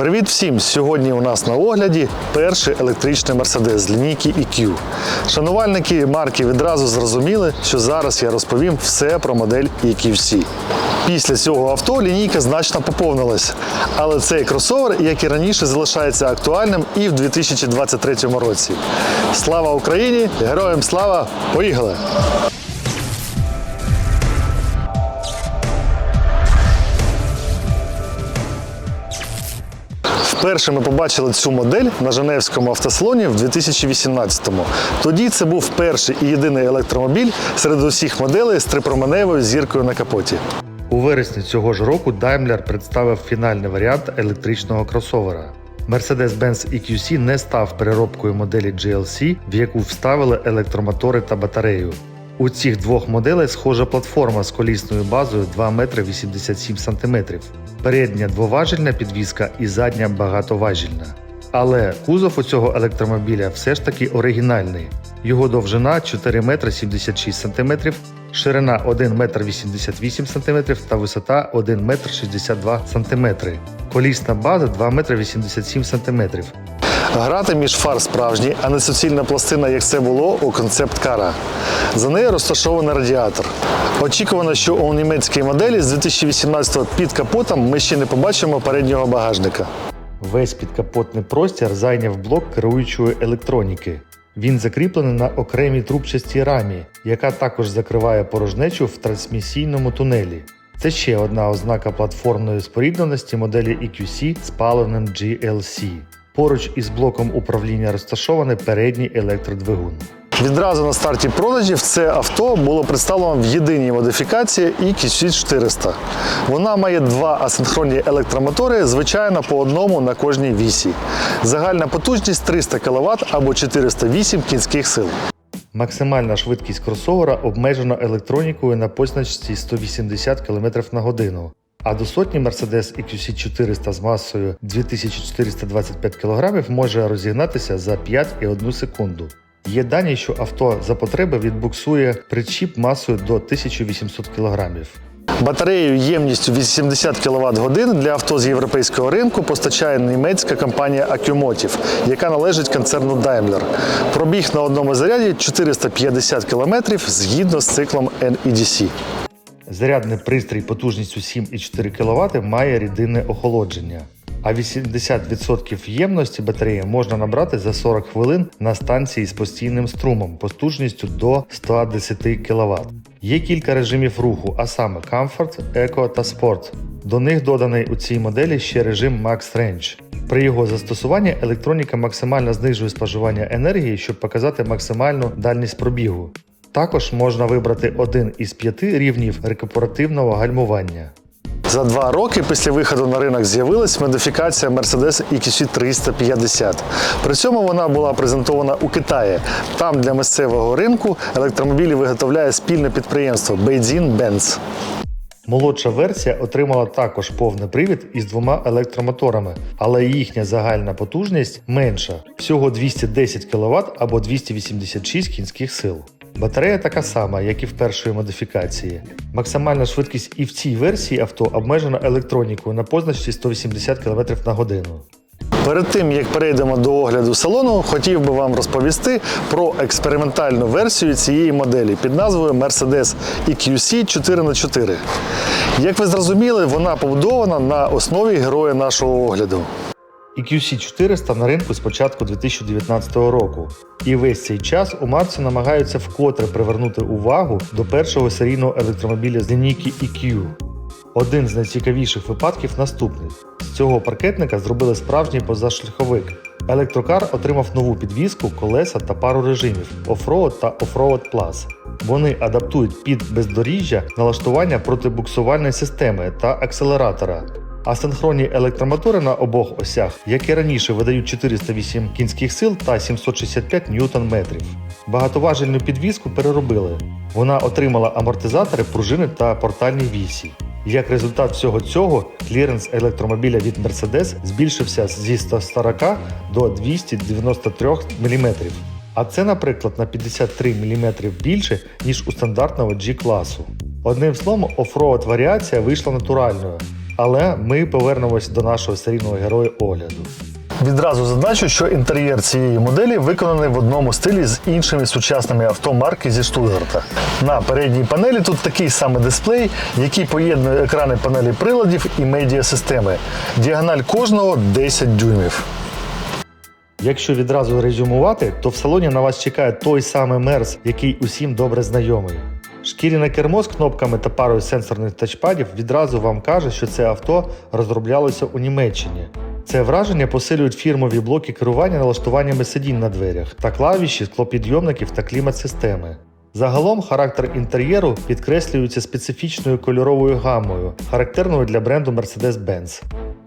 Привіт всім! Сьогодні у нас на огляді перший електричний з лінійки EQ. Шанувальники марки відразу зрозуміли, що зараз я розповім все про модель EQC. Після цього авто лінійка значно поповнилась, але цей кросовер, як і раніше, залишається актуальним і в 2023 році. Слава Україні! Героям слава! Поїхали! Вперше ми побачили цю модель на Женевському автосалоні в 2018-му. Тоді це був перший і єдиний електромобіль серед усіх моделей з трипроменевою зіркою на капоті. У вересні цього ж року Daimler представив фінальний варіант електричного кросовера. Mercedes-Benz EQC не став переробкою моделі GLC, в яку вставили електромотори та батарею. У цих двох моделей схожа платформа з колісною базою 2 метри 87 см. Передня двоважільна підвізка і задня багатоважільна. Але кузов у цього електромобіля все ж таки оригінальний. Його довжина 4 метри 76 см, ширина 1 метр 88 см та висота 1 метр 62 см. Колісна база 2 метри 87 см. Грати між фар справжній, а не суцільна пластина, як це було у концепт кара. За нею розташований радіатор. Очікувано, що у німецькій моделі з 2018-го під капотом ми ще не побачимо переднього багажника. Весь підкапотний простір зайняв блок керуючої електроніки. Він закріплений на окремій трубчастій рамі, яка також закриває порожнечу в трансмісійному тунелі. Це ще одна ознака платформної спорідненості моделі EQC з паливним GLC. Поруч із блоком управління розташований передній електродвигун. Відразу на старті продажів це авто було представлено в єдиній модифікації EQC 400. Вона має два асинхронні електромотори, звичайно, по одному на кожній вісі. Загальна потужність 300 кВт або 408 кінських сил. Максимальна швидкість кросовера обмежена електронікою на позначці 180 км на годину. А до сотні Mercedes EQC 400 з масою 2425 кг може розігнатися за 5,1 секунду. Є дані, що авто за потреби відбуксує причіп масою до 1800 кг. Батарею ємністю 80 кВт годин для авто з європейського ринку постачає німецька компанія Accumotive, яка належить концерну Daimler. Пробіг на одному заряді 450 км згідно з циклом NEDC. Зарядний пристрій потужністю 7,4 кВт має рідинне охолодження. А 80% ємності батареї можна набрати за 40 хвилин на станції з постійним струмом потужністю до 110 кВт. Є кілька режимів руху, а саме Comfort, Eco та Sport. До них доданий у цій моделі ще режим Max Range. При його застосуванні електроніка максимально знижує споживання енергії, щоб показати максимальну дальність пробігу. Також можна вибрати один із п'яти рівнів рекуперативного гальмування. За два роки після виходу на ринок з'явилась модифікація Mercedes EQC 350. При цьому вона була презентована у Китаї. Там для місцевого ринку електромобілі виготовляє спільне підприємство Beijing Benz. Молодша версія отримала також повний привід із двома електромоторами, але їхня загальна потужність менша всього 210 кВт або 286 кінських сил. Батарея така сама, як і в першої модифікації. Максимальна швидкість і в цій версії авто обмежена електронікою на позначці 180 км на годину. Перед тим як перейдемо до огляду салону, хотів би вам розповісти про експериментальну версію цієї моделі під назвою Mercedes EQC 4х4. Як ви зрозуміли, вона побудована на основі героя нашого огляду. EQC 400 на ринку з початку 2019 року. І весь цей час у Марці намагаються вкотре привернути увагу до першого серійного електромобіля з лінійки EQ. Один з найцікавіших випадків наступний: з цього паркетника зробили справжній позашляховик. Електрокар отримав нову підвізку, колеса та пару режимів Offroad та Offroad Plus. Вони адаптують під бездоріжжя налаштування протибуксувальної системи та акселератора. Асинхронні електромотори на обох осях, як і раніше, видають 408 кінських сил та 765 ньютон-метрів. Багатоважельну підвізку переробили. Вона отримала амортизатори, пружини та портальні вісі. Як результат всього цього, кліренс електромобіля від Mercedes збільшився зі 140 до 293 мм. А це, наприклад, на 53 мм більше, ніж у стандартного G-класу. Одним словом, оффроуд варіація вийшла натуральною. Але ми повернемось до нашого серійного героя огляду. Відразу зазначу, що інтер'єр цієї моделі виконаний в одному стилі з іншими сучасними авто марки зі Штутгарта. На передній панелі тут такий самий дисплей, який поєднує екрани панелі приладів і медіасистеми. Діагональ кожного 10 дюймів. Якщо відразу резюмувати, то в салоні на вас чекає той самий мерз, який усім добре знайомий. Шкіряне кермо з кнопками та парою сенсорних тачпадів відразу вам каже, що це авто розроблялося у Німеччині. Це враження посилюють фірмові блоки керування налаштуваннями сидінь на дверях та клавіші склопідйомників та клімат-системи. Загалом характер інтер'єру підкреслюється специфічною кольоровою гамою, характерною для бренду Mercedes-Benz.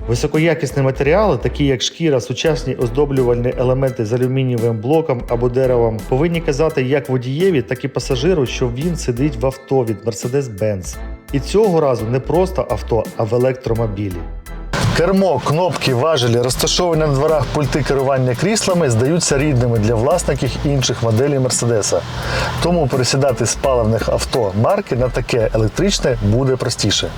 Високоякісні матеріали, такі як шкіра, сучасні оздоблювальні елементи з алюмінієвим блоком або деревом, повинні казати як водієві, так і пасажиру, що він сидить в авто від Mercedes-Benz. І цього разу не просто авто, а в електромобілі. Кермо, кнопки, важелі, розташовані на дворах пульти керування кріслами здаються рідними для власників інших моделей Мерседеса. Тому пересідати з паливних авто марки на таке електричне буде простіше.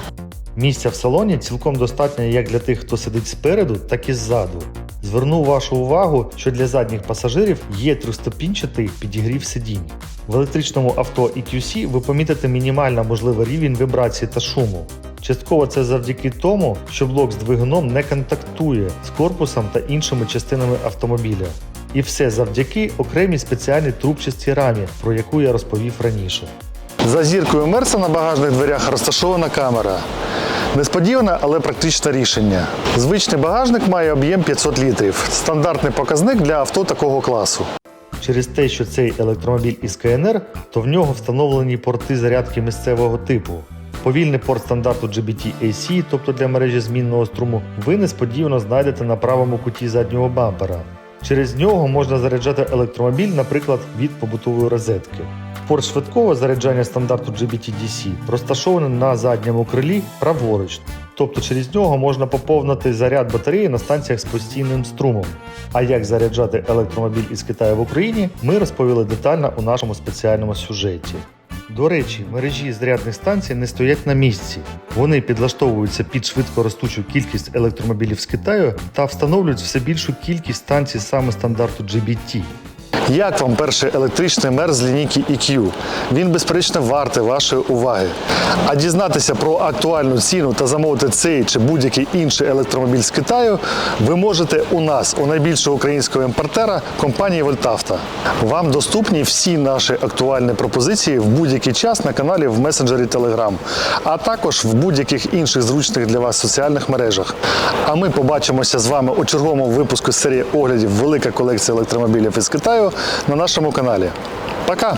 Місця в салоні цілком достатньо як для тих, хто сидить спереду, так і ззаду. Зверну вашу увагу, що для задніх пасажирів є трьохступінчатий підігрів сидінь. В електричному авто EQC ви помітите мінімально можливий рівень вібрації та шуму. Частково це завдяки тому, що блок з двигуном не контактує з корпусом та іншими частинами автомобіля. І все завдяки окремій спеціальній трубчастій рамі, про яку я розповів раніше. За зіркою Мерса на багажних дверях розташована камера. Несподіване, але практичне рішення. Звичний багажник має об'єм 500 літрів. Стандартний показник для авто такого класу. Через те, що цей електромобіль із КНР, то в нього встановлені порти зарядки місцевого типу. Повільний порт стандарту GBT-AC, тобто для мережі змінного струму, ви несподівано знайдете на правому куті заднього бампера. Через нього можна заряджати електромобіль, наприклад, від побутової розетки. Порт швидкого заряджання стандарту GBT-DC розташований на задньому крилі праворуч, тобто через нього можна поповнити заряд батареї на станціях з постійним струмом. А як заряджати електромобіль із Китаю в Україні, ми розповіли детально у нашому спеціальному сюжеті. До речі, мережі зарядних станцій не стоять на місці. Вони підлаштовуються під швидко ростучу кількість електромобілів з Китаю та встановлюють все більшу кількість станцій саме стандарту GBT. Як вам перший електричний мер з лінійки EQ? Він безперечно вартий вашої уваги. А дізнатися про актуальну ціну та замовити цей чи будь-який інший електромобіль з Китаю ви можете у нас, у найбільшого українського імпортера компанії Вольтавта. Вам доступні всі наші актуальні пропозиції в будь-який час на каналі в месенджері Telegram, а також в будь-яких інших зручних для вас соціальних мережах. А ми побачимося з вами у черговому випуску серії оглядів Велика колекція електромобілів із Китаю на нашому каналі. Пока!